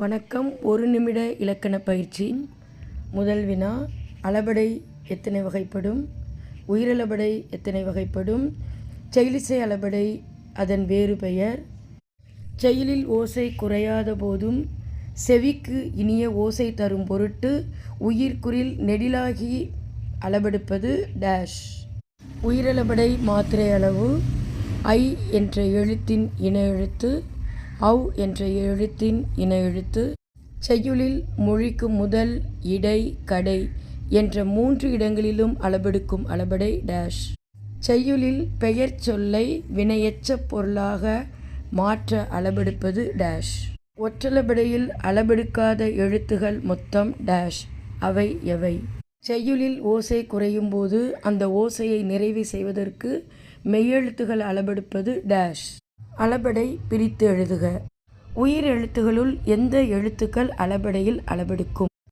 வணக்கம். ஒரு நிமிட இலக்கண பயிற்சி. முதல் வினா அளபடை எத்தனை வகைப்படும்? உயிரளபடை எத்தனை வகைப்படும்? செயலிசை அளபடை அதன் வேறு பெயர்? செயலில் ஓசை குறையாத போதும் செவிக்கு இனிய ஓசை தரும் பொருட்டு உயிர்க்குறில் நெடிலாகி அளபெடுப்பது டேஷ். உயிரளபடை மாத்திரை அளவு ஐ என்ற எழுத்தின் இன எழுத்து அவ் என்ற எழுத்தின் இன எழுத்து செய்யுளில் மொழிக்கு முதல் இடை கடை என்ற மூன்று இடங்களிலும் அளபெடுக்கும் அளபடை டேஷ் செய்யுளில் பெயர் சொல்லை வினையச்ச பொருளாக மாற்ற அளபெடுப்பது டேஷ் ஒற்றளபடையில் அளபெடுக்காத எழுத்துகள் மொத்தம் டேஷ் அவை எவை? செய்யுளில் ஓசை குறையும் போது அந்த ஓசையை நிறைவு செய்வதற்கு மெய்யெழுத்துகள் அளபெடுப்பது டேஷ் அளபடை பிரித்து எழுதுக. உயிர் எழுத்துகளுள் எந்த எழுத்துக்கள் அளபடையில் அளபெடுக்கும்?